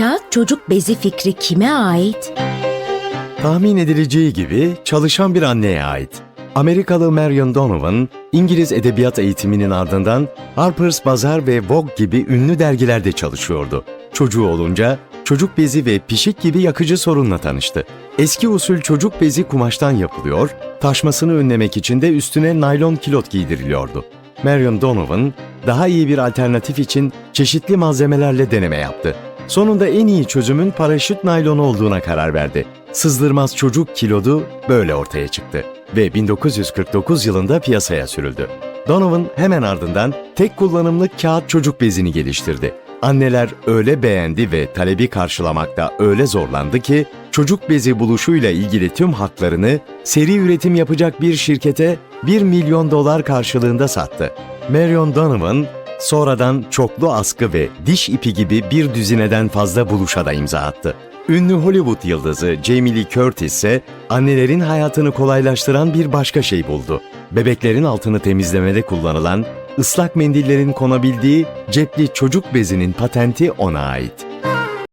kağıt çocuk bezi fikri kime ait? Tahmin edileceği gibi çalışan bir anneye ait. Amerikalı Marion Donovan, İngiliz edebiyat eğitiminin ardından Harper's Bazaar ve Vogue gibi ünlü dergilerde çalışıyordu. Çocuğu olunca çocuk bezi ve pişik gibi yakıcı sorunla tanıştı. Eski usul çocuk bezi kumaştan yapılıyor, taşmasını önlemek için de üstüne naylon kilot giydiriliyordu. Marion Donovan, daha iyi bir alternatif için çeşitli malzemelerle deneme yaptı. Sonunda en iyi çözümün paraşüt naylonu olduğuna karar verdi. Sızdırmaz çocuk kilodu böyle ortaya çıktı ve 1949 yılında piyasaya sürüldü. Donovan hemen ardından tek kullanımlı kağıt çocuk bezini geliştirdi. Anneler öyle beğendi ve talebi karşılamakta öyle zorlandı ki çocuk bezi buluşuyla ilgili tüm haklarını seri üretim yapacak bir şirkete 1 milyon dolar karşılığında sattı. Marion Donovan sonradan çoklu askı ve diş ipi gibi bir düzineden fazla buluşa da imza attı. Ünlü Hollywood yıldızı Jamie Lee Curtis ise annelerin hayatını kolaylaştıran bir başka şey buldu. Bebeklerin altını temizlemede kullanılan ıslak mendillerin konabildiği cepli çocuk bezinin patenti ona ait.